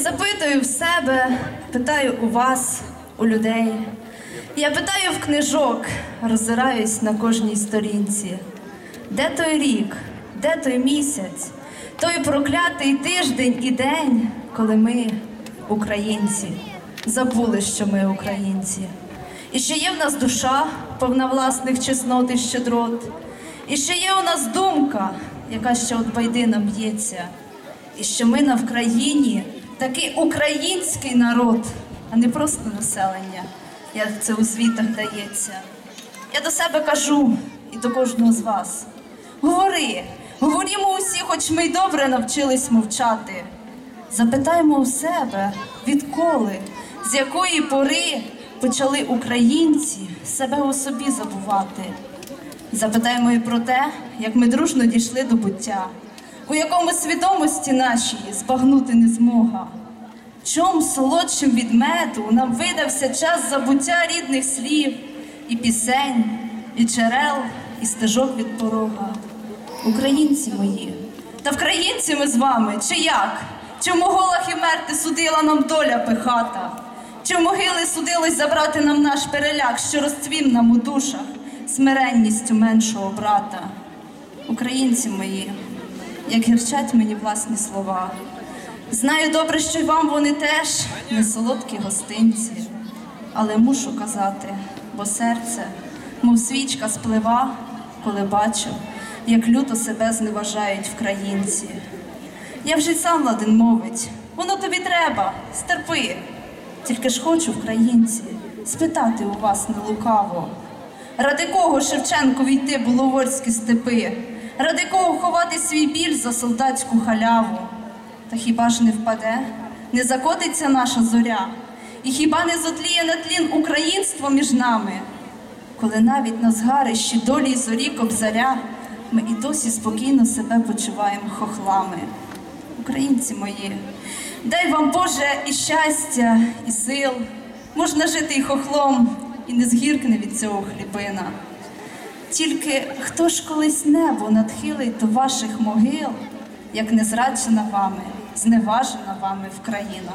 Запитую в себе, питаю у вас, у людей. Я питаю в книжок, роззираюсь на кожній сторінці. Де той рік, де той місяць, той проклятий тиждень і день, коли ми, українці, забули, що ми українці. І що є в нас душа, повна власних чеснот і щедрот, і що є у нас думка, яка ще от байдина б'ється, і що ми на Вкраїні такий український народ, а не просто населення, як це у звітах дається. Я до себе кажу і до кожного з вас. Говори, говорімо усі, хоч ми й добре навчились мовчати. Запитаємо у себе, відколи, з якої пори почали українці себе у собі забувати. Запитаємо і про те, як ми дружно дійшли до буття, у якому свідомості нашій збагнути не змога. Чом солодшим від меду нам видався час забуття рідних слів, і пісень, і джерел, і стежок від порога. Українці мої, та вкраїнці ми з вами, чи як? Чи в моголах і мерти судила нам доля пихата? Чи в могили судилось забрати нам наш переляк, що розцвів нам у душах смиренністю меншого брата? Українці мої, як гірчать мені власні слова. Знаю добре, що й вам вони теж не солодкі гостинці, але мушу казати, бо серце, мов свічка сплива, коли бачу, як люто себе зневажають вкраїнці. Я вже й сам ладен мовить, воно тобі треба, стерпи. Тільки ж хочу, українці, спитати у вас не лукаво. Ради кого Шевченкові йти буловорські степи? Ради кого ховати свій біль за солдатську халяву? Та хіба ж не впаде, не закотиться наша зоря? І хіба не зотліє на тлін українство між нами? Коли навіть на згарищі долі зорі кобзаря, ми і досі спокійно себе почуваємо хохлами. Українці мої, дай вам Боже і щастя, і сил. Можна жити і хохлом, і не згіркне від цього хлібина. Тільки хто ж колись небо надхилить до ваших могил, як не зраджена вами, зневажена вами в країна?